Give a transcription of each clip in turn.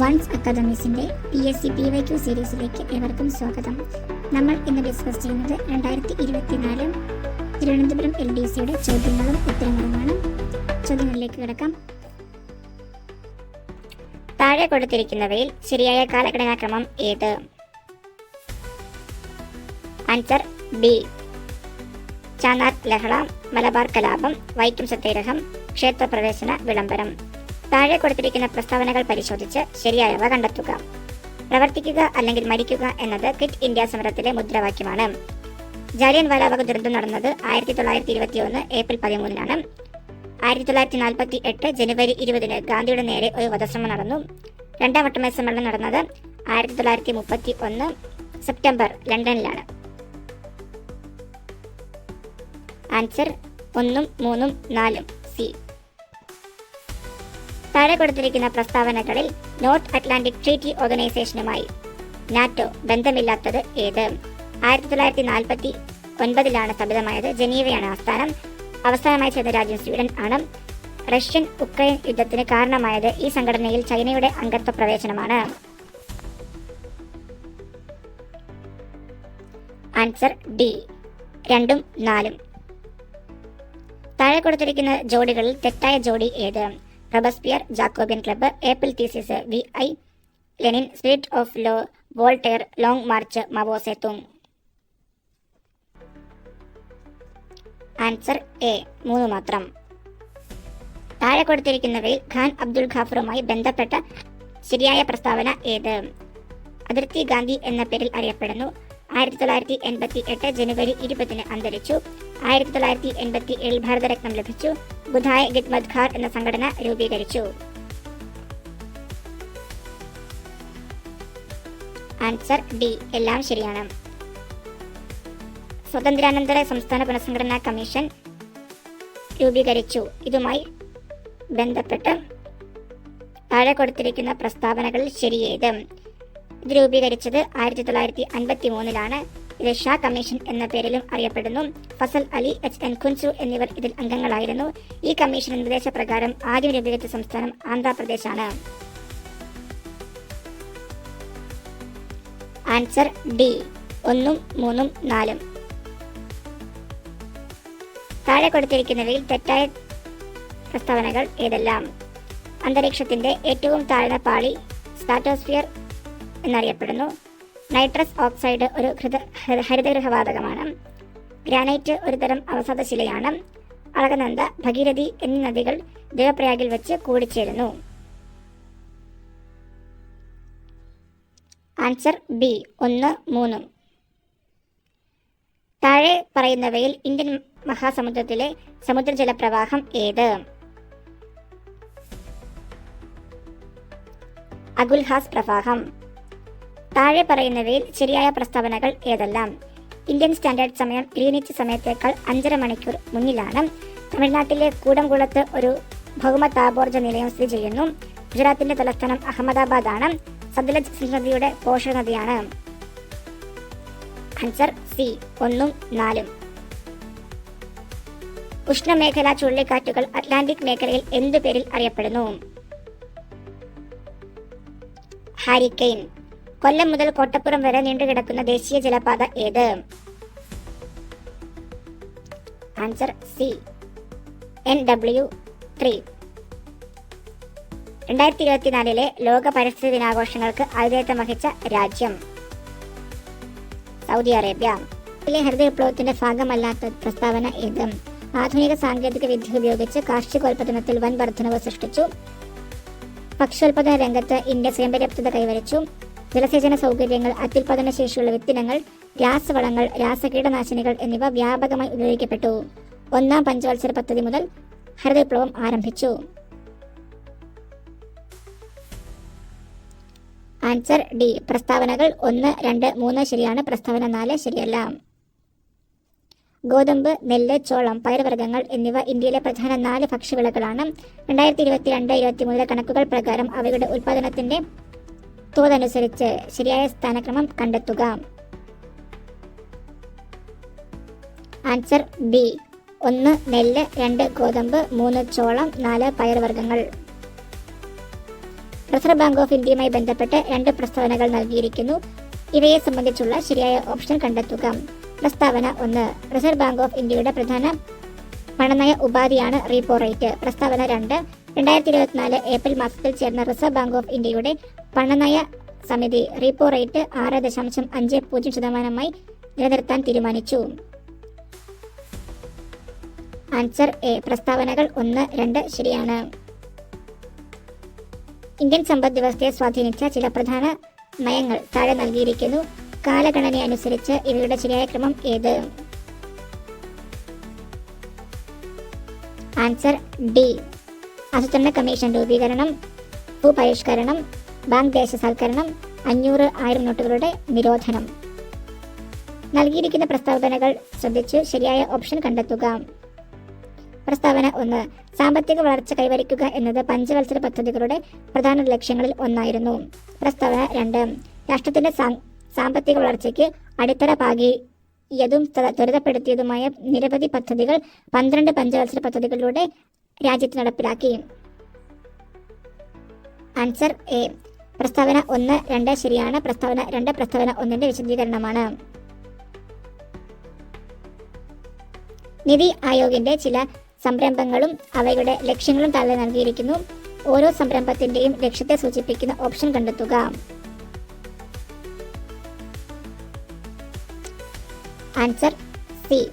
Once അക്കാദമീസിന്റെ P S C P Y Q സീരീസിലേക്ക് ഏവർക്കും സ്വാഗതം. നമ്മൾ ഇന്ന് ഡിസ്കസ് ചെയ്യുന്നത് രണ്ടായിരത്തി ഇരുപത്തിനാല് തിരുവനന്തപുരം എൽ ഡി സിയുടെ ചോദ്യങ്ങളും ഉത്തരങ്ങളുമാണ്. ചോദ്യങ്ങളിലേക്ക് കിടക്കാം. താഴെ കൊടുത്തിരിക്കുന്നവയിൽ ശരിയായ കാലഘടനാക്രമം ഏത്? ആൻസർ ബി ചാനാർ ലഹള മലബാർ കലാപം വൈക്കം സത്യാഗ്രഹം ക്ഷേത്രപ്രവേശന വിളംബരം. താഴെ കൊടുത്തിരിക്കുന്ന പ്രസ്താവനകൾ പരിശോധിച്ച് ശരിയായവ കണ്ടെത്തുക. പ്രവർത്തിക്കുക അല്ലെങ്കിൽ മരിക്കുക എന്നത് ക്വിറ്റ് ഇന്ത്യ സമരത്തിലെ മുദ്രാവാക്യമാണ്. ജാലിയൻ വാലാബാഗ് ദുരന്തം നടന്നത് ആയിരത്തി തൊള്ളായിരത്തി ഇരുപത്തി ഒന്ന് ഏപ്രിൽ പതിമൂന്നിനാണ്. ആയിരത്തി തൊള്ളായിരത്തി നാൽപ്പത്തി എട്ട് ജനുവരി ഇരുപതിന് ഗാന്ധിയുടെ നേരെ ഒരു വധശ്രമം നടന്നു. രണ്ടാം വട്ടമേ സമ്മേളനം നടന്നത് ആയിരത്തി തൊള്ളായിരത്തി മുപ്പത്തി ഒന്ന് സെപ്റ്റംബർ ലണ്ടനിലാണ്. ആൻസർ ഒന്നും മൂന്നും നാലും സി. താഴെ കൊടുത്തിരിക്കുന്ന പ്രസ്താവനകളിൽ നോർത്ത് അറ്റ്ലാന്റിക് ട്രീറ്റി ഓർഗനൈസേഷനുമായി നാറ്റോ ബന്ധമില്ലാത്തത് ഏത്? ആയിരത്തി തൊള്ളായിരത്തി നാൽപ്പത്തി ഒൻപതിലാണ് സ്ഥാപിതമായത് ജനീവയാണ് ആസ്ഥാനം. അവസാനമായി ചേർന്ന രാജ്യം സ്വീഡൻ ആണ്. റഷ്യൻ ഉക്രൈൻ യുദ്ധത്തിന് കാരണമായത് ഈ സംഘടനയിൽ ചൈനയുടെ അംഗത്വ പ്രവേശനമാണ്. Answer D. രണ്ടും നാലും. താഴെ കൊടുത്തിരിക്കുന്ന ജോഡികളിൽ തെറ്റായ ജോഡി ഏത്? Robespierre Jacobin club April theses V I Lenin spirit of law Voltaire long march മവോസെത്തും answer A മൂന്ന് മാത്രം. താഴെ കൊടുത്തിരിക്കുന്നവയിൽ ഖാൻ അബ്ദുൽ ഖാഫറുമായി ബന്ധപ്പെട്ട ശരിയായ പ്രസ്താവന ഏത്? അതിർത്തി ഗാന്ധി എന്ന പേരിൽ അറിയപ്പെടുന്നു. ആയിരത്തി തൊള്ളായിരത്തി എൺപത്തി എട്ട് ജനുവരി ഇരുപതിന് അന്തരിച്ചു. ആയിരത്തി തൊള്ളായിരത്തി എൺപത്തി ഏഴിൽ ഭാരതരത്നം ലഭിച്ചു. ബുധായ് ഗിത്മത് ഖാർ എന്ന സംഘടന രൂപീകരിച്ചു. Answer D. എല്ലാം ശരിയാണ്. സ്വതന്ത്രാനന്തര സംസ്ഥാന പുനഃസംഘടനാ കമ്മീഷൻ രൂപീകരിച്ചു. ഇതുമായി ബന്ധപ്പെട്ട് താഴെ കൊടുത്തിരിക്കുന്ന പ്രസ്താവനകൾ ശരിയേത്. ഇത് രൂപീകരിച്ചത് ആയിരത്തി തൊള്ളായിരത്തി അൻപത്തി മൂന്നിലാണ് ഇത് ഷാ കമ്മീഷൻ എന്ന പേരിലും അറിയപ്പെടുന്നു. ഫസൽ അലി എച്ച് എൻ കുൻസു എന്നിവർ ഇതിൽ അംഗങ്ങളായിരുന്നു. ഈ കമ്മീഷൻ നിർദ്ദേശപ്രകാരം ആദ്യം രൂപീകരിച്ച സംസ്ഥാനം ആന്ധ്രാപ്രദേശാണ്. ആൻസർ ഡി ഒന്നും മൂന്നും നാലും. താഴെ കൊടുത്തിരിക്കുന്നവയിൽ തെറ്റായ പ്രസ്താവനകൾ ഏതെല്ലാം? അന്തരീക്ഷത്തിന്റെ ഏറ്റവും താഴ്ന്ന പാളി സ്റ്റാറ്റോസ്ഫിയർ എന്നറിയപ്പെടുന്നു. നൈട്രസ് ഓക്സൈഡ് ഒരു ഹൃദ ഹരിതഗൃഹവാതകമാണ്. ഗ്രാനൈറ്റ് ഒരുതരം അവസാദ ശിലയാണ് അളകനന്ദ ഭഗീരഥി എന്നീ നദികൾ ദേവപ്രയാഗിൽ വെച്ച് കൂടിച്ചേരുന്നു. ആൻസർ ബി ഒന്ന് മൂന്നും. താഴെ പറയുന്നവയിൽ ഇന്ത്യൻ മഹാസമുദ്രത്തിലെ സമുദ്രജല പ്രവാഹം ഏത്? അഗുൽഹാസ് പ്രവാഹം. താഴെ പറയുന്നവയിൽ ശരിയായ പ്രസ്താവനകൾ ഏതെല്ലാം? ഇന്ത്യൻ സ്റ്റാൻഡേർഡ് സമയം ഗ്രീനിച്ച് സമയത്തേക്കാൾ അഞ്ചര മണിക്കൂർ മുന്നിലാണ്. തമിഴ്നാട്ടിലെ കൂടംകുളത്ത് ഒരു ഭൗമ താപോർജ നിലയം സ്ഥിതി ചെയ്യുന്നു. ഗുജറാത്തിന്റെ തലസ്ഥാനം അഹമ്മദാബാദ് ആണ് സത്ലജ് സിന്ധ് നദിയുടെ പോഷക നദിയാണ് ആൻസർ സി ഒന്നും നാലും. ഉഷ്ണമേഖലാ ചുഴലിക്കാറ്റുകൾ അറ്റ്ലാന്റിക് മേഖലയിൽ എന്തു പേരിൽ അറിയപ്പെടുന്നു? ഹാരിക്കെയിൻ. കൊല്ലം മുതൽ കോട്ടപ്പുറം വരെ നീണ്ടുകിടക്കുന്ന ദേശീയ ജലപാത ഏത്? Answer C. N W three രണ്ടായിരത്തി ഇരുപത്തിനാലിലെ ലോക പരിസ്ഥിതി ദിനാഘോഷങ്ങൾക്ക് ആതിഥേയത്വം വഹിച്ച രാജ്യം? Saudi Arabia. ഇതിലെ ഹരിത വിപ്ലവത്തിന്റെ ഭാഗമല്ലാത്ത പ്രസ്താവന ഏത് ആധുനിക സാങ്കേതിക വിദ്യ ഉപയോഗിച്ച് കാർഷികോൽപാദനത്തിൽ വൻ വർധനവ് സൃഷ്ടിച്ചു. ഭക്ഷ്യോൽപാദന രംഗത്ത് ഇന്ത്യ സ്വയംപര്യാപ്തത കൈവരിച്ചു. ജലസേചന സൗകര്യങ്ങൾ അത്യുൽപാദന ശേഷിയുള്ള വിത്തിനങ്ങൾ രാസവളങ്ങൾ രാസകീടനാശിനികൾ എന്നിവ വ്യാപകമായി ഉപയോഗിക്കപ്പെട്ടു. ഒന്നാം പഞ്ചവത്സര പദ്ധതി മുതൽ ഹരിത വിപ്ലവം ആരംഭിച്ചു. Answer D. പ്രസ്താവനകൾ ഒന്ന് രണ്ട് മൂന്ന് ശരിയാണ് പ്രസ്താവന നാല് ശരിയല്ല. ഗോതമ്പ് നെല്ല് ചോളം പയർവർഗങ്ങൾ എന്നിവ ഇന്ത്യയിലെ പ്രധാന നാല് ഭക്ഷ്യവിളകളാണ്. രണ്ടായിരത്തി ഇരുപത്തിരണ്ട് ഇരുപത്തിമൂന്നിലെ കണക്കുകൾ പ്രകാരം അവയുടെ ഉൽപാദനത്തിന്റെ തോതനുസരിച്ച് ശരിയായ സ്ഥാനക്രമം കണ്ടെത്തുക. Answer B. ഒന്ന് നെല്ല് രണ്ട് ഗോതമ്പ് മൂന്ന് ചോളം നാല് പയർവർഗങ്ങൾ. റിസർവ് ബാങ്ക് ഓഫ് ഇന്ത്യയുമായി ബന്ധപ്പെട്ട് രണ്ട് പ്രസ്താവനകൾ നൽകിയിരിക്കുന്നു. ഇവയെ സംബന്ധിച്ചുള്ള ശരിയായ ഓപ്ഷൻ കണ്ടെത്തുക. പ്രസ്താവന ഒന്ന്. റിസർവ് ബാങ്ക് ഓഫ് ഇന്ത്യയുടെ പ്രധാന പണനയ ഉപാധിയാണ് റീപ്പോ റേറ്റ്. പ്രസ്താവന രണ്ട്. രണ്ടായിരത്തി ഇരുപത്തിനാല് ഏപ്രിൽ മാസത്തിൽ ചേർന്ന റിസർവ് ബാങ്ക് ഓഫ് ഇന്ത്യയുടെ പണനയ സമിതി റീപ്പോ റേറ്റ് ആറ് ദശാംശം അഞ്ച് പൂജ്യം ശതമാനമായി നിലനിർത്താൻ തീരുമാനിച്ചു. ആൻസർ എ പ്രസ്താവനകൾ ഒന്ന് രണ്ട് ശരിയാണ്. ഇന്ത്യൻ സമ്പദ് വ്യവസ്ഥയെ സ്വാധീനിച്ച ചില പ്രധാന നയങ്ങൾ താഴെ നൽകിയിരിക്കുന്നു. കാലഗണന അനുസരിച്ച് ഇവയുടെ ശരിയായ ക്രമം ഏത്? ആൻസർ ഡി ആസൂത്രണ കമ്മീഷൻ രൂപീകരണം ഭൂപരിഷ്കരണം ബാങ്ക് ദേശസാൽക്കരണം അഞ്ഞൂറ് ആയിരം നോട്ടുകളുടെ നിരോധനം. നൽകിയിരിക്കുന്ന പ്രസ്താവനകൾ ശ്രദ്ധിച്ച് ശരിയായ ഓപ്ഷൻ കണ്ടെത്തുക. പ്രസ്താവന ഒന്ന് സാമ്പത്തിക വളർച്ച കൈവരിക്കുക എന്നത് പഞ്ചവത്സര പദ്ധതികളുടെ പ്രധാന ലക്ഷ്യങ്ങളിൽ ഒന്നായിരുന്നു. പ്രസ്താവന രണ്ട് രാഷ്ട്രത്തിന്റെ സാമ്പത്തിക വളർച്ചയ്ക്ക് അടിത്തറ പാകിയതും ത്വ- ത്വരിതപ്പെടുത്തിയതുമായ നിരവധി പദ്ധതികൾ പന്ത്രണ്ട് പഞ്ചവത്സര പദ്ധതികളിലൂടെ രാജ്യത്ത് നടപ്പിലാക്കി. ആൻസർ എ പ്രസ്താവന ഒന്ന് രണ്ട് ശരിയാണ്. പ്രസ്താവന രണ്ട് പ്രസ്താവന ഒന്നിന്റെ വിശദീകരണമാണ്. നിതി ആയോഗിന്റെ ചില സംരംഭങ്ങളും അവയുടെ ലക്ഷ്യങ്ങളും താഴെ നൽകിയിരിക്കുന്നു. ഓരോ സംരംഭത്തിന്റെയും ലക്ഷ്യത്തെ സൂചിപ്പിക്കുന്ന ഓപ്ഷൻ കണ്ടെത്തുക. Answer C.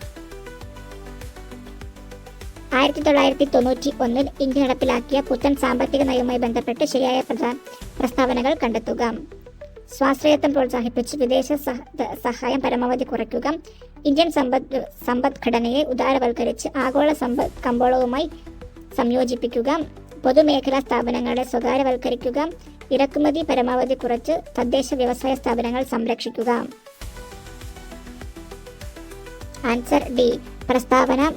ആയിരത്തി തൊള്ളായിരത്തി തൊണ്ണൂറ്റി ഒന്നിൽ ഇന്ത്യ നടപ്പിലാക്കിയ പുത്തൻ സാമ്പത്തിക നയവുമായി ബന്ധപ്പെട്ട് ശരിയായ പ്രധാ- പ്രസ്താവനകൾ കണ്ടെത്തുക. സ്വാശ്രയത്വം പ്രോത്സാഹിപ്പിച്ച് വിദേശ സഹ- സഹായം പരമാവധി കുറയ്ക്കുക. ഇന്ത്യൻ സമ്പദ് സമ്പദ്ഘടനയെ ഉദാരവൽക്കരിച്ച് ആഗോള സമ്പദ് കമ്പോളവുമായി സംയോജിപ്പിക്കുക. പൊതുമേഖലാ സ്ഥാപനങ്ങളെ സ്വകാര്യവൽക്കരിക്കുക. ഇറക്കുമതി പരമാവധി കുറച്ച് തദ്ദേശ വ്യവസായ സ്ഥാപനങ്ങൾ സംരക്ഷിക്കുക. Answer D. പ്രസ്താവന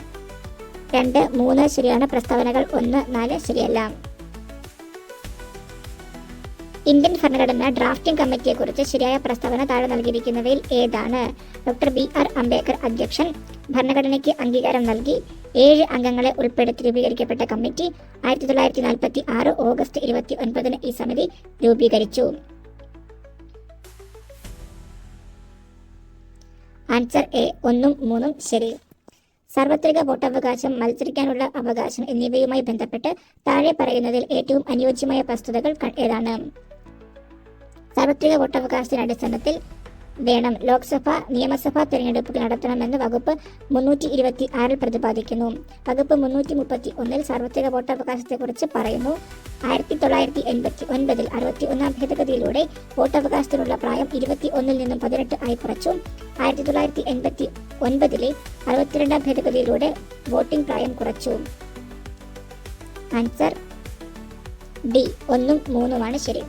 രണ്ട് മൂന്ന് ശരിയാണ്. പ്രസ്താവനകൾ ഒന്ന് നാല് ശരിയല്ല. ഇന്ത്യൻ ഭരണഘടന ഡ്രാഫ്റ്റിംഗ് കമ്മിറ്റിയെക്കുറിച്ച് ശരിയായ പ്രസ്താവന താഴെ നൽകിയിരിക്കുന്നവയിൽ ഏതാണ്? ഡോക്ടർ ബി ആർ അംബേദ്കർ അധ്യക്ഷൻ. ഭരണഘടനയ്ക്ക് അംഗീകാരം നൽകി ഏഴ് അംഗങ്ങളെ ഉൾപ്പെടുത്തി രൂപീകരിക്കപ്പെട്ട കമ്മിറ്റി ആയിരത്തി തൊള്ളായിരത്തി നാൽപ്പത്തി ആറ് ഓഗസ്റ്റ് ഇരുപത്തി ഒൻപതിന് ഈ സമിതി രൂപീകരിച്ചു. ആൻസർ എ ഒന്നും മൂന്നും ശരി. സാർവത്രിക വോട്ടവകാശം മത്സരിക്കാനുള്ള അവകാശം എന്നിവയുമായി ബന്ധപ്പെട്ട് താഴെ പറയുന്നതിൽ ഏറ്റവും അനുയോജ്യമായ വസ്തുതകൾ ഏതാണ്? സാർവത്രിക വോട്ടവകാശത്തിന്റെ അടിസ്ഥാനത്തിൽ വേണം ലോക്സഭ നിയമസഭാ തെരഞ്ഞെടുപ്പുകൾ നടത്തണമെന്ന് വകുപ്പ് മുന്നൂറ്റി ഇരുപത്തി ആറിൽ പ്രതിപാദിക്കുന്നു. വകുപ്പ് മുന്നൂറ്റി മുപ്പത്തി ഒന്നിൽ സാർവത്രിക വോട്ടവകാശത്തെക്കുറിച്ച് പറയുന്നു. ആയിരത്തി തൊള്ളായിരത്തി എൺപത്തി ഒൻപതിൽ അറുപത്തി ഒന്നാം ഭേദഗതിയിലൂടെ വോട്ടവകാശത്തിനുള്ള പ്രായം ഇരുപത്തി ഒന്നിൽ നിന്നും പതിനെട്ട് ആയി കുറച്ചു ആയിരത്തി തൊള്ളായിരത്തി എൺപത്തി ഒൻപതിലെ അറുപത്തിരണ്ടാം ഭേദഗതിയിലൂടെ വോട്ടിംഗ് പ്രായം കുറച്ചു. ആൻസർ ഡി ഒന്നും മൂന്നുമാണ് ശരി.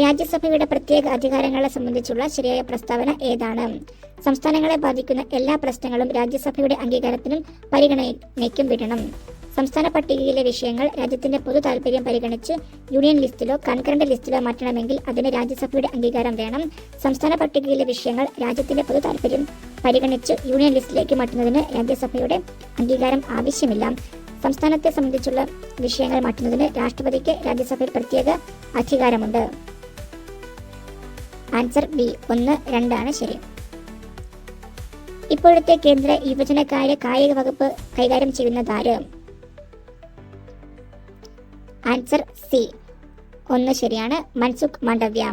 രാജ്യസഭയുടെ പ്രത്യേക അധികാരങ്ങളെ സംബന്ധിച്ചുള്ള ശരിയായ പ്രസ്താവന ഏതാണ്? സംസ്ഥാനങ്ങളെ ബാധിക്കുന്ന എല്ലാ പ്രശ്നങ്ങളും രാജ്യസഭയുടെ അംഗീകാരത്തിനും പരിഗണനയ്ക്കും വിടണം. സംസ്ഥാന പട്ടികയിലെ വിഷയങ്ങൾ രാജ്യത്തിന്റെ പൊതു താൽപര്യം പരിഗണിച്ച് യൂണിയൻ ലിസ്റ്റിലോ കൺകറന്റ് ലിസ്റ്റിലോ മാറ്റണമെങ്കിൽ അതിന് രാജ്യസഭയുടെ അംഗീകാരം വേണം. സംസ്ഥാന പട്ടികയിലെ വിഷയങ്ങൾ രാജ്യത്തിന്റെ പൊതു താൽപര്യം പരിഗണിച്ച് യൂണിയൻ ലിസ്റ്റിലേക്ക് മാറ്റുന്നതിന് രാജ്യസഭയുടെ അംഗീകാരം ആവശ്യമില്ല. സംസ്ഥാനത്തെ സംബന്ധിച്ചുള്ള വിഷയങ്ങൾ മാറ്റുന്നതിന് രാഷ്ട്രപതിക്ക് രാജ്യസഭയിൽ പ്രത്യേക അധികാരമുണ്ട്. Answer B. ഒന്ന് രണ്ടാണ് ശരി. ഇപ്പോഴത്തെ കേന്ദ്ര യുവജനകാര്യ കായിക വകുപ്പ് കൈകാര്യം ചെയ്യുന്ന താരം ആൻസർ സി. ഒന്ന് ശരിയാണ്. മൻസുഖ് മാണ്ഡവ്യ.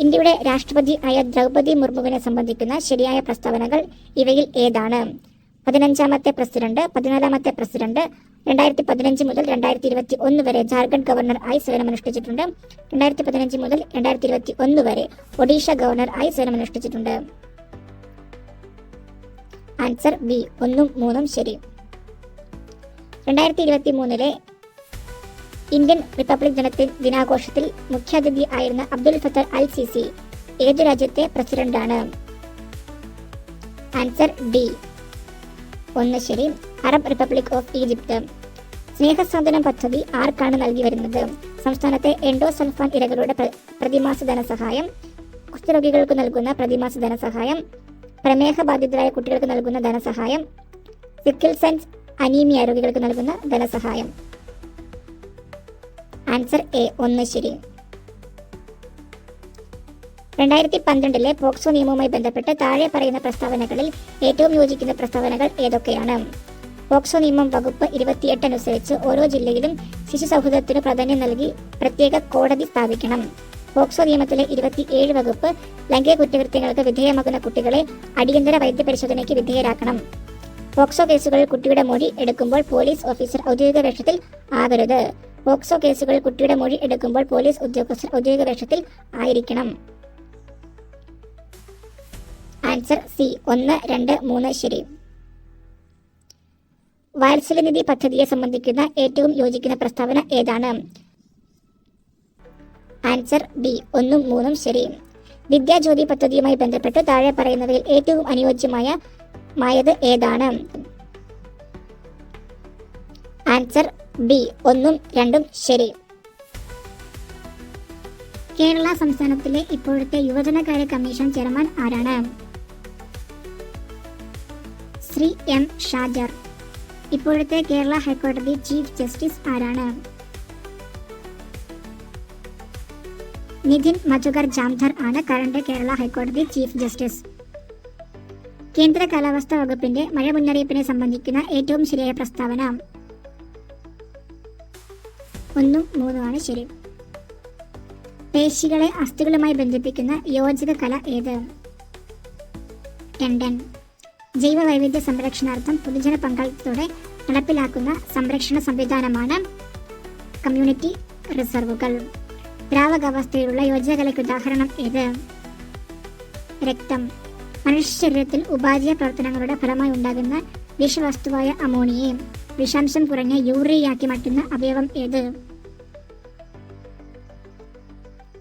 ഇന്ത്യയുടെ രാഷ്ട്രപതി ആയ ദ്രൗപദി മുർമുവിനെ സംബന്ധിക്കുന്ന ശരിയായ പ്രസ്താവനകൾ ഇവയിൽ ഏതാണ്? പതിനഞ്ചാമത്തെ പ്രസിഡന്റ് പതിനാലാമത്തെ പ്രസിഡന്റ് രണ്ടായിരത്തി പതിനഞ്ച് മുതൽ രണ്ടായിരത്തി ഇരുപത്തി ഒന്ന് വരെ ജാർഖണ്ഡ് ഗവർണർ ആയി സേവനമനുഷ്ഠിച്ചിട്ടുണ്ട്. രണ്ടായിരത്തി പതിനഞ്ച് മുതൽ രണ്ടായിരത്തി ഇരുപത്തി ഒന്ന് വരെ ഒഡീഷ ഗവർണർ ആയി സേവനമനുഷ്ഠിച്ചിട്ടുണ്ട്. Answer B. ഒന്നും മൂന്നും ശരി. രണ്ടായിരത്തി ഇരുപത്തി മൂന്നിലെ ഇന്ത്യൻ റിപ്പബ്ലിക് ദിനത്തിൽ ദിനാഘോഷത്തിൽ മുഖ്യാതിഥി ആയിരുന്ന അബ്ദുൽ ഫത്തർ അൽ സിസി ഏത് രാജ്യത്തെ പ്രസിഡന്റാണ്? Answer D. ഒന്ന് ശരി. Arab republic of Egypt. സ്നേഹസാന്ത്വനം പദ്ധതി ആർക്കാണ് നൽകി വരുന്നത്? സംസ്ഥാനത്തെ എൻഡോസൾഫാൻ ഇരകളുടെ പ്രതിമാസ ധനസഹായം കുഷ്ഠരോഗികൾക്ക് നൽകുന്ന പ്രതിമാസ ധനസഹായം പ്രമേഹ ബാധിതരായ കുട്ടികൾക്ക് നൽകുന്ന ധനസഹായം സിക്കിൾ സെൻസ് അനീമിയ രോഗികൾക്ക് നൽകുന്ന ധനസഹായം. ആൻസർ എ ഒന്ന് ശരി. രണ്ടായിരത്തി പന്ത്രണ്ടിലെ പോക്സോ നിയമവുമായി ബന്ധപ്പെട്ട് താഴെ പറയുന്ന പ്രസ്താവനകളിൽ ഏറ്റവും യോജിക്കുന്ന പ്രസ്താവനകൾ ഏതൊക്കെയാണ്? പോക്സോ നിയമം വകുപ്പ് ഇരുപത്തിയെട്ട് അനുസരിച്ച് ഓരോ ജില്ലയിലും ശിശു സൗഹൃദത്തിന് പ്രാധാന്യം നൽകി പ്രത്യേക കോടതി സ്ഥാപിക്കണം. പോക്സോ നിയമത്തിലെ ഇരുപത്തിയേഴ് വകുപ്പ് ലൈംഗിക കുറ്റകൃത്യങ്ങൾക്ക് വിധേയമാകുന്ന കുട്ടികളെ അടിയന്തര വൈദ്യ പരിശോധനയ്ക്ക് വിധേയരാക്കണം. പോക്സോ കേസുകളിൽ കുട്ടിയുടെ മൊഴി എടുക്കുമ്പോൾ പോലീസ് ഓഫീസർ ഔദ്യോഗിക വേഷത്തിൽ ആകരുത് പോക്സോ കേസുകളിൽ കുട്ടിയുടെ മൊഴി എടുക്കുമ്പോൾ പോലീസ് ഉദ്യോഗസ്ഥർ ഔദ്യോഗിക വേഷത്തിൽ ആയിരിക്കണം. Answer C. ഒന്ന് രണ്ട് മൂന്ന് ശരി. വാത്സല്യനിധി പദ്ധതിയെ സംബന്ധിക്കുന്ന ഏറ്റവും യോജിക്കുന്ന പ്രസ്താവന ഏതാണ്? Answer B. ഒന്നും മൂന്നും ശരി. വിദ്യാജ്യോതി പദ്ധതിയുമായി ബന്ധപ്പെട്ട് താഴെ പറയുന്നവയിൽ ഏറ്റവും അനുയോജ്യമായ മായത് ഏതാണ്? Answer B. ഒന്നും രണ്ടും ശരി. കേരള സംസ്ഥാനത്തിലെ ഇപ്പോഴത്തെ യുവജനകാര്യ കമ്മീഷൻ ചെയർമാൻ ആരാണ്? ശ്രീ എം ഷാജർ. ഇപ്പോഴത്തെ കേരള ഹൈക്കോടതി ചീഫ് ജസ്റ്റിസ് ആരാണ്? നിതിൻ മധുകർ ജാംധർ ആണ് കറണ്ട് കേരള ഹൈക്കോടതി ചീഫ് ജസ്റ്റിസ്. കേന്ദ്ര കാലാവസ്ഥാ വകുപ്പിന്റെ മഴ മുന്നറിയിപ്പിനെ സംബന്ധിക്കുന്ന ഏറ്റവും ശരിയായ പ്രസ്താവന. ഒന്നും മൂന്നുമാണ് ശരി. പേശികളെ അസ്ഥികളുമായി ബന്ധിപ്പിക്കുന്ന യോജിത കല ഏത്? ടെൻഡൻ ജൈവ വൈവിധ്യ സംരക്ഷണാർത്ഥം പൊതുജന പങ്കാളിത്തത്തോടെ നടപ്പിലാക്കുന്ന സംരക്ഷണ സംവിധാനമാണ് കമ്മ്യൂണിറ്റി റിസർവുകൾ. ദ്രാവകാവസ്ഥയിലുള്ള യോജകലയ്ക്ക് ഉദാഹരണം ഏത് രക്തം. മനുഷ്യ ശരീരത്തിൽ ഉപാധിയ പ്രവർത്തനങ്ങളുടെ ഫലമായി ഉണ്ടാകുന്ന വിഷവസ്തുവായ അമോണിയെ. വിഷാംശം കുറഞ്ഞ യൂറിയയാക്കി മാറ്റുന്ന അവയവം ഏത്?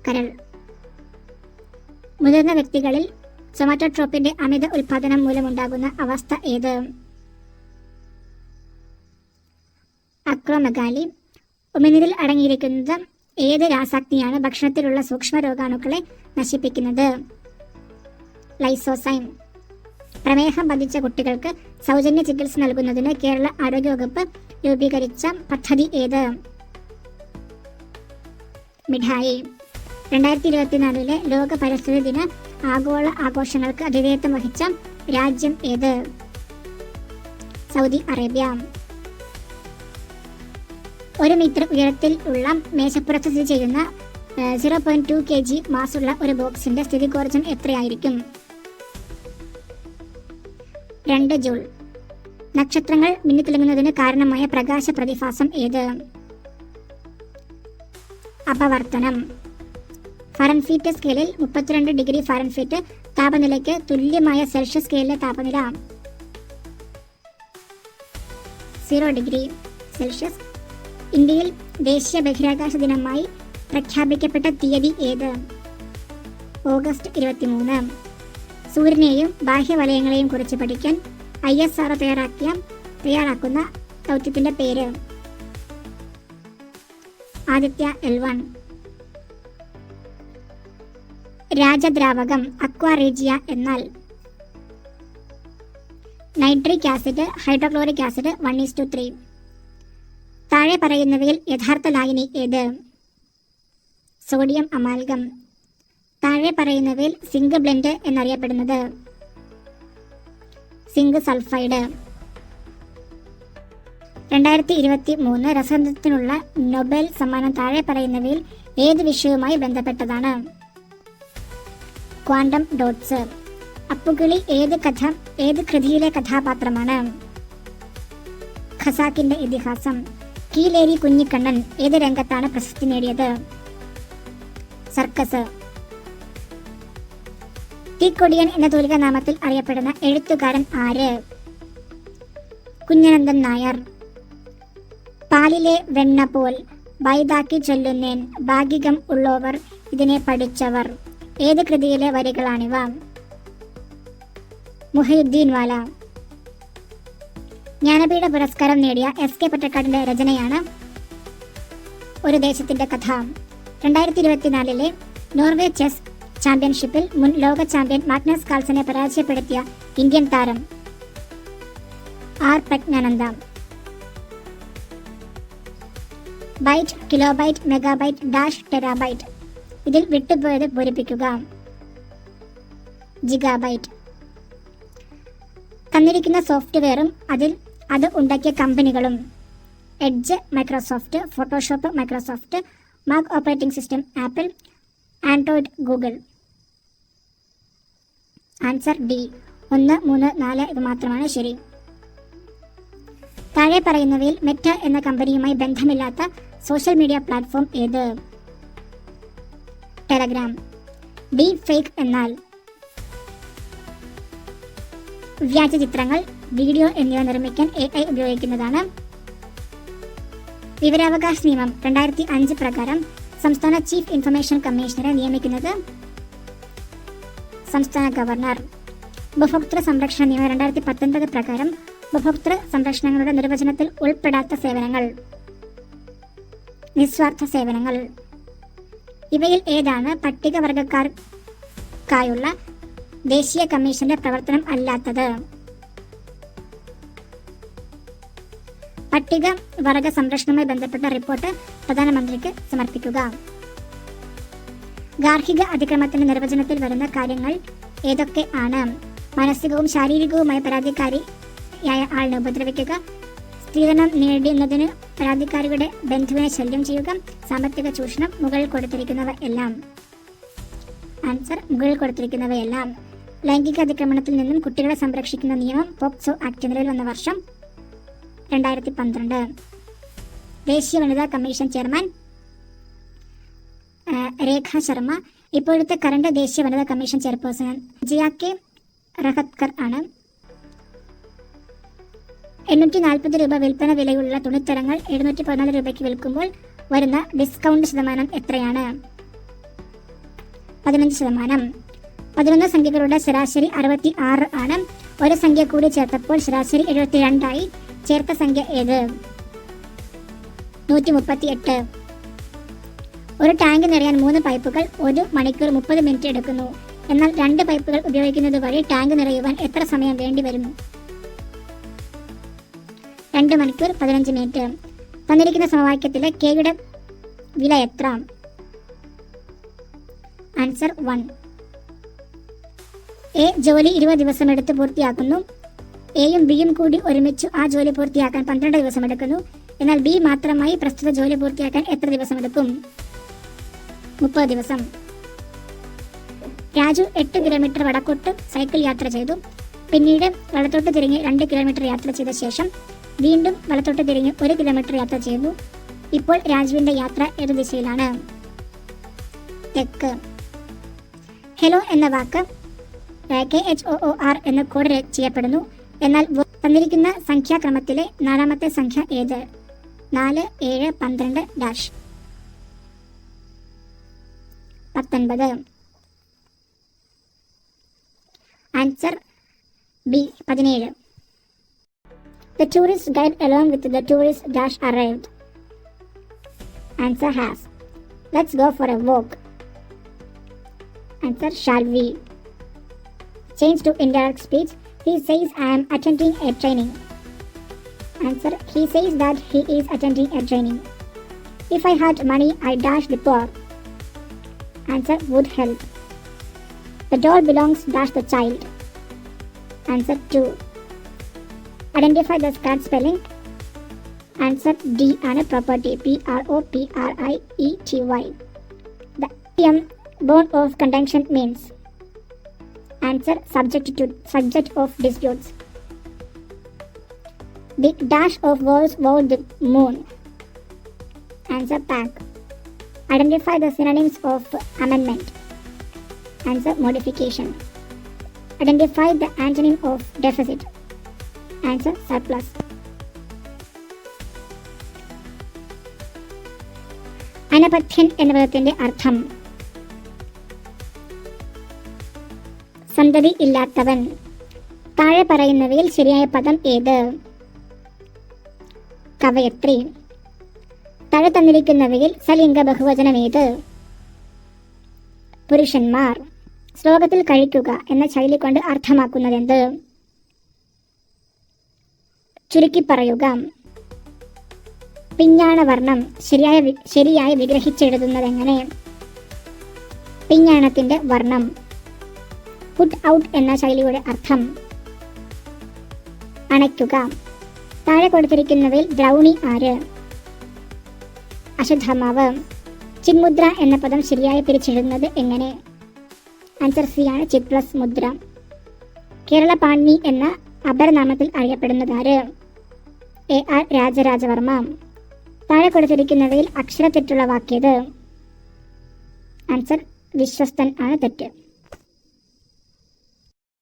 കരൾ. മുതിർന്ന വ്യക്തികളിൽ സൊമാറ്റോട്രോപ്പിന്റെ അമിത ഉൽപാദനം മൂലമുണ്ടാകുന്ന അവസ്ഥ ഏത്? അക്രോമഗാലി. ഉമിനീരിൽ അടങ്ങിയിരിക്കുന്നത് ഏത് രാസാഗ്നിയാണ് ഭക്ഷണത്തിലുള്ള സൂക്ഷ്മ രോഗാണുക്കളെ നശിപ്പിക്കുന്നത്? ലൈസോസൈം. പ്രമേഹം ബാധിച്ച കുട്ടികൾക്ക് സൗജന്യ ചികിത്സ നൽകുന്നതിന് കേരള ആരോഗ്യവകുപ്പ് രൂപീകരിച്ച പദ്ധതി ഏത്? മിഠായി. രണ്ടായിരത്തി ഇരുപത്തിനാലിലെ ലോക പരിസ്ഥിതി ദിന ആഗോള ആഘോഷങ്ങൾക്ക് അതിഥേയത്വം വഹിച്ച രാജ്യം ഏത്? Saudi Arabia. ഒരു മീറ്റർ ഉയരത്തിൽ ഉള്ള മേശപ്പുറത്ത് സ്ഥിതി ചെയ്യുന്ന zero point two K G മാസുള്ള ഒരു ബോക്സിന്റെ സ്ഥിതി സ്ഥിതികോർജം എത്രയായിരിക്കും? രണ്ട് ജൂൾ. നക്ഷത്രങ്ങൾ മിന്നിത്തിളങ്ങുന്നതിന് കാരണമായ പ്രകാശ പ്രതിഭാസം ഏത്? അപവർത്തനം. ഫാരൻഫീറ്റ് സ്കെയിലിൽ മുപ്പത്തിരണ്ട് ഡിഗ്രി ഫാരൻഫീറ്റ് താപനിലയ്ക്ക് തുല്യമായ സെൽഷ്യസ് സ്കെയിലിലെ താപനില സീറോ ഡിഗ്രി സെൽഷ്യസ്. ഇന്ത്യയിൽ ദേശീയ ബഹിരാകാശ ദിനമായി പ്രഖ്യാപിക്കപ്പെട്ട തീയതി ഏത്? ഓഗസ്റ്റ് ഇരുപത്തിമൂന്ന്. സൂര്യനെയും ബാഹ്യവലയങ്ങളെയും കുറിച്ച് പഠിക്കാൻ ഐ എസ് ആർ തയ്യാറാക്കിയ തയ്യാറാക്കുന്ന ദൗത്യത്തിന്റെ പേര്. Aditya L one. രാജദ്രാവകം അക്വാറേജിയ എന്നാൽ nitric acid hydrochloric acid one is to three താഴെ പറയുന്നവയിൽ യഥാർത്ഥ ലായനി ഏത്? സോഡിയം അമാൽഗം താഴെ പറയുന്നവയിൽ സിങ്ക് ബ്ലെൻഡ് എന്നറിയപ്പെടുന്നത് സിങ്ക് സൾഫൈഡ് രണ്ടായിരത്തി ഇരുപത്തി മൂന്ന് രസതന്ത്രത്തിനുള്ള നൊബേൽ സമ്മാനം താഴെ പറയുന്നവയിൽ ഏത് വിഷയവുമായി ബന്ധപ്പെട്ടതാണ്? ക്വാണ്ടം ഡോട്ട്സ് അപ്പുകിളി ഏത് കഥ ഏത് കൃതിയിലെ കഥാപാത്രമാണ്? ഖസാക്കിന്റെ ഇതിഹാസം. കീലേരി കുഞ്ഞിക്കണ്ണൻ ഏത് രംഗത്താണ് പ്രശസ്തി നേടിയത്? സർക്കസ്. തീക്കൊടിയൻ എന്ന തൂലിക നാമത്തിൽ അറിയപ്പെടുന്ന എഴുത്തുകാരൻ ആര്? കുഞ്ഞനന്ദൻ നായർ. പാലിലെ വെണ്ണ പോൽ ബൈതാക്കി ചൊല്ലുന്നേൻ ഭാഗികം ഉള്ളവർ ഇതിനെ പഠിച്ചവർ. ഏത് കൃതിയിലെ വരികളാണിവ? മുഹയുദ്ദീൻ വാല. ജ്ഞാനപീഠ പുരസ്കാരം നേടിയ എസ് കെ പൊറ്റക്കാടിന്റെ രചനയാണ് ഒരു ദേശത്തിന്റെ കഥ. രണ്ടായിരത്തി ഇരുപത്തിനാലിലെ നോർവേ ചെസ് ചാമ്പ്യൻഷിപ്പിൽ മുൻ ലോക ചാമ്പ്യൻ മാഗ്നസ് കാൾസനെ പരാജയപ്പെടുത്തിയ ഇന്ത്യൻ താരം R Praggnanandhaa. Byte kilobyte megabyte dash terabyte ഇതിൽ വിട്ടുപോയത് പൂരിപ്പിക്കുക. ജിഗാബൈറ്റ് തന്നിരിക്കുന്ന സോഫ്റ്റ്വെയറും അതിൽ അത് ഉണ്ടാക്കിയ കമ്പനികളും. Edge Microsoft Photoshop Microsoft Mac operating system Apple Android Google answer D ഒന്ന് മൂന്ന് നാല് ഇത് മാത്രമാണ് ശരി. താഴെ പറയുന്നവയിൽ മെറ്റ എന്ന കമ്പനിയുമായി ബന്ധമില്ലാത്ത സോഷ്യൽ മീഡിയ പ്ലാറ്റ്ഫോം ഏത്? ടെലഗ്രാം ഡീപ് ഫേക്ക് എന്നാൽ വ്യാജ ചിത്രങ്ങൾ വീഡിയോ എന്നിവ നിർമ്മിക്കാൻ എ ഐ ഉപയോഗിക്കുന്നതാണ് വിവരാവകാശ നിയമം രണ്ടായിരത്തി അഞ്ച് പ്രകാരം സംസ്ഥാന ചീഫ് ഇൻഫർമേഷൻ കമ്മീഷണറെ നിയമിക്കുന്നത് സംസ്ഥാന ഗവർണർ. ഉപഭോക്തൃ സംരക്ഷണ നിയമം രണ്ടായിരത്തി പത്തൊൻപത് പ്രകാരം ഉപഭോക്തൃ സംരക്ഷണങ്ങളുടെ നിർവചനത്തിൽ ഉൾപ്പെടാത്ത സേവനങ്ങൾ. നിസ്വാർത്ഥ സേവനങ്ങൾ. ഇവയിൽ ഏതാണ് പട്ടികവർഗക്കാർക്കായുള്ള ദേശീയ കമ്മീഷന്റെ പ്രവർത്തനം അല്ലാത്തത്? പട്ടിക വർഗ സംരക്ഷണവുമായി ബന്ധപ്പെട്ട റിപ്പോർട്ട് പ്രധാനമന്ത്രിക്ക് സമർപ്പിക്കുക. ഗാർഹിക അതിക്രമത്തിന്റെ നിർവചനത്തിൽ വരുന്ന കാര്യങ്ങൾ ഏതൊക്കെ ആണ്? മാനസികവും ശാരീരികവുമായ പരാതിക്കാരിയായ ആളിനെ ഉപദ്രവിക്കുക സ്ത്രീധനം നേടുന്നതിന് പരാതിക്കാരിയുടെ ബന്ധുവിനെ ശല്യം ചെയ്യുക സാമ്പത്തിക ചൂഷണം മുകളിൽ കൊടുത്തിരിക്കുന്നവ എല്ലാം. ആൻസർ മുകളിൽ കൊടുത്തിരിക്കുന്നവയെല്ലാം ലൈംഗിക അതിക്രമണത്തിൽ നിന്നും കുട്ടികളെ സംരക്ഷിക്കുന്ന നിയമം പോക്സോ ആക്ട് നിലവിൽ വന്ന വർഷം രണ്ടായിരത്തി പന്ത്രണ്ട് ദേശീയ വനിതാ കമ്മീഷൻ ചെയർമാൻ രേഖ ശർമ്മ. ഇപ്പോഴത്തെ കറണ്ട് ദേശീയ വനിതാ കമ്മീഷൻ ചെയർപേഴ്സൺ ജിയ കെ റഹത്കർ ആണ്. എണ്ണൂറ്റി നാൽപ്പത് രൂപ വിൽപ്പന വിലയുള്ള തുണിത്തരങ്ങൾ എഴുന്നൂറ്റി പതിനാല് രൂപയ്ക്ക് വിൽക്കുമ്പോൾ വരുന്ന ഡിസ്കൗണ്ട് ശതമാനം എത്രയാണ്? പതിനഞ്ച് ശതമാനം. പതിനൊന്ന് സംഖ്യകളുടെ ശരാശരി അറുപത്തി ആറ് ആണ്. ഒരു സംഖ്യ കൂടി ചേർത്തപ്പോൾ ശരാശരി എഴുപത്തി രണ്ടായി ചേർത്ത സംഖ്യ ഏത്? നൂറ്റി മുപ്പത്തി എട്ട് ഒരു ടാങ്ക് നിറയാൻ മൂന്ന് പൈപ്പുകൾ ഒരു മണിക്കൂർ മുപ്പത് മിനിറ്റ് എടുക്കുന്നു. എന്നാൽ രണ്ട് പൈപ്പുകൾ ഉപയോഗിക്കുന്നത് വഴി ടാങ്ക് നിറയുവാൻ എത്ര സമയം വേണ്ടി വരും? രണ്ട് മണിക്കൂർ പതിനഞ്ച് മിനിറ്റ് തന്നിരിക്കുന്ന സമവാക്യത്തിലെ കെയുടെ വില എത്ര? ആൻസർ വൺ എ ജോലി ഇരുപത് ദിവസം എടുത്ത് പൂർത്തിയാക്കുന്നു. എയും ബിയും കൂടി ഒരുമിച്ച് ആ ജോലി പൂർത്തിയാക്കാൻ പന്ത്രണ്ട് ദിവസം എടുക്കുന്നു. എന്നാൽ ബി മാത്രമായി പ്രസ്തുത ജോലി പൂർത്തിയാക്കാൻ എത്ര ദിവസം എടുക്കും? മുപ്പത് ദിവസം. രാജു എട്ട് കിലോമീറ്റർ വടക്കോട്ട് സൈക്കിൾ യാത്ര ചെയ്തു. പിന്നീട് വലത്തോട്ട് തിരിഞ്ഞ് രണ്ട് കിലോമീറ്റർ യാത്ര ചെയ്ത ശേഷം വീണ്ടും വലത്തോട്ട് തിരിഞ്ഞ് ഒരു കിലോമീറ്റർ യാത്ര ചെയ്തു. ഇപ്പോൾ രാജുവിന്റെ യാത്ര ഏത് ദിശയിലാണ്? തെക്ക്. ഹെലോ എന്ന വാക്ക് കെ എച്ച് ഒ ആർ എന്ന കോഡ് ചെയ്യപ്പെടുന്നു. എന്നാൽ തന്നിരിക്കുന്ന സംഖ്യാക്രമത്തിലെ നാലാമത്തെ സംഖ്യ ഏത്? നാല് ഏഴ് പന്ത്രണ്ട് ഡാഷ്. പത്തൊൻപത്. ആൻസർ ബി പതിനേഴ്. The tourist guide along with the tourist dash arrived. Answer has. Let's go for a walk. Answer shall we. Change to indirect speech. He says I am attending a training. Answer He says that he is attending a training. If I had money, I dash the poor. Answer would help. The doll belongs dash the child. Answer 2. Identify the scat spelling. Answer D and a property P R O P R I E T Y. The idiom bone of contention means. Answer subject to subject of disputes. The dash of walls wore the moon. Answer pack. Identify the synonyms of amendment. Answer modification. Identify the antonym of deficit. Answer surplus അനപഥ്യൻ എന്ന പദത്തിന്റെ അർത്ഥം. സന്തതി ഇല്ലാത്തവൻ. താഴെ പറയുന്നവയിൽ ശരിയായ പദം ഏത്? കവയത്രി. താഴെ തന്നിരിക്കുന്നവയിൽ സലിംഗ ബഹുവചനം ഏത്? പുരുഷന്മാർ. ശ്ലോകത്തിൽ കഴിക്കുക എന്ന ശൈലി കൊണ്ട് അർത്ഥമാക്കുന്നതെന്ത്? ചുരുക്കി പറയുക പിഞ്ഞാണ വർണം ശരിയായ ശരിയായി വിഗ്രഹിച്ചെഴുതുന്നത് എങ്ങനെ പിഞ്ഞാണത്തിന്റെ വർണം. പുട്ട് ഔട്ട് എന്ന ശൈലിയുടെ അർത്ഥം. അണയ്ക്കുക. താഴെ കൊടുത്തിരിക്കുന്നതിൽ ദ്രൗണി ആര്? അശുദ്ധമാവ് ചിന്മുദ്ര എന്ന പദം ശരിയായി പിരിച്ചെഴുതുന്നത് എങ്ങനെ? ആൻസർ സി ആണ് ചിപ്ലസ് മുദ്ര. കേരള പാണി എന്ന അപരനാമത്തിൽ അറിയപ്പെടുന്നത് ആര്? A R Rajarajavarma. താഴെ കൊടുത്തിരിക്കുന്നവയിൽ അക്ഷരത്തെറ്റുള്ള വാക്കിയത് ആൻസർ വിശ്വസ്തൻ ആണ് തെറ്റ്.